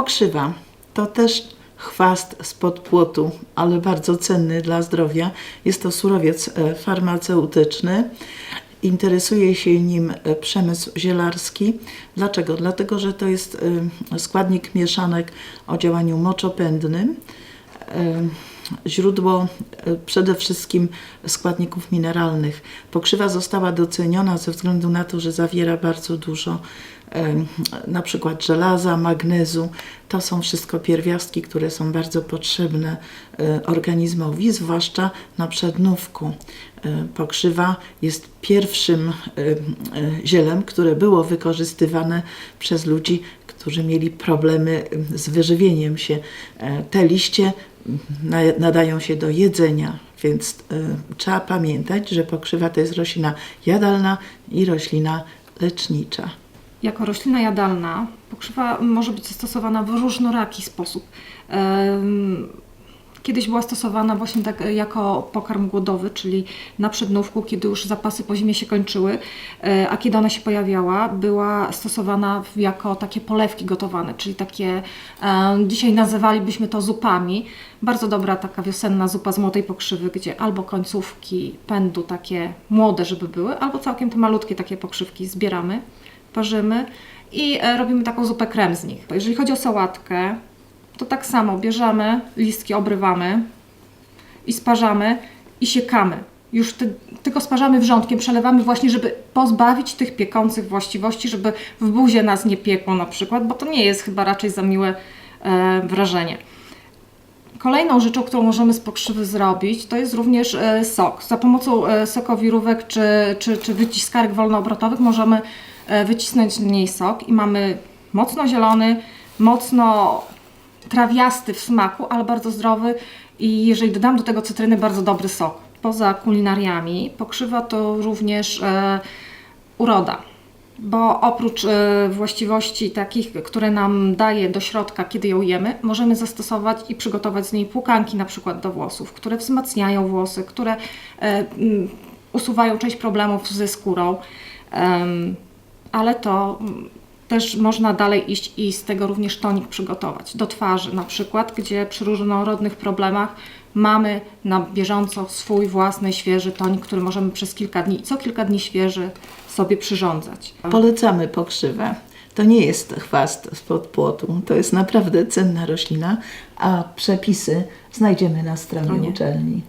Pokrzywa to też chwast spod płotu, ale bardzo cenny dla zdrowia. Jest to surowiec e, farmaceutyczny. Interesuje się nim e, przemysł zielarski. Dlaczego? Dlatego, że to jest e, składnik mieszanek o działaniu moczopędnym. Źródło e, przede wszystkim składników mineralnych. Pokrzywa została doceniona ze względu na to, że zawiera bardzo dużo na przykład żelaza, magnezu. To są wszystko pierwiastki, które są bardzo potrzebne e, organizmowi, zwłaszcza na przednówku. E, Pokrzywa jest pierwszym zielem, które było wykorzystywane przez ludzi, którzy mieli problemy z wyżywieniem się. Te liście nadają się do jedzenia, więc e, trzeba pamiętać, że pokrzywa to jest roślina jadalna i roślina lecznicza. Jako roślina jadalna pokrzywa może być stosowana w różnoraki sposób. Kiedyś była stosowana właśnie tak jako pokarm głodowy, czyli na przednówku, kiedy już zapasy po zimie się kończyły, e, a kiedy ona się pojawiała, była stosowana jako takie polewki gotowane, czyli takie, e, dzisiaj nazywalibyśmy to zupami. Bardzo dobra taka wiosenna zupa z młodej pokrzywy, gdzie albo końcówki pędu takie młode, żeby były, albo całkiem te malutkie takie pokrzywki zbieramy parzymy i e, robimy taką zupę krem z nich. Jeżeli chodzi o sałatkę, to tak samo bierzemy, listki obrywamy i sparzamy i siekamy. Już ty, tylko sparzamy wrzątkiem, przelewamy właśnie, żeby pozbawić tych piekących właściwości, żeby w buzie nas nie piekło na przykład, bo to nie jest chyba raczej za miłe e, wrażenie. Kolejną rzeczą, którą możemy z pokrzywy zrobić, to jest również e, sok. Za pomocą e, sokowirówek czy, czy, czy wyciskarek wolnoobrotowych możemy e, wycisnąć z niej sok i mamy mocno zielony, mocno trawiasty w smaku, ale bardzo zdrowy i jeżeli dodam do tego cytryny, bardzo dobry sok. Poza kulinariami pokrzywa to również e, uroda bo oprócz e, właściwości takich, które nam daje do środka, kiedy ją jemy, możemy zastosować i przygotować z niej płukanki na przykład do włosów, które wzmacniają włosy, które e, mm, usuwają część problemów ze skórą. Em, ale to też można dalej iść i z tego również tonik przygotować. Do twarzy na przykład, gdzie przy różnorodnych problemach mamy na bieżąco swój własny, świeży tonik, który możemy przez kilka dni, co kilka dni świeży sobie przyrządzać. Polecamy pokrzywę. To nie jest chwast spod płotu, to jest naprawdę cenna roślina, a przepisy znajdziemy na stronie Stronie. uczelni.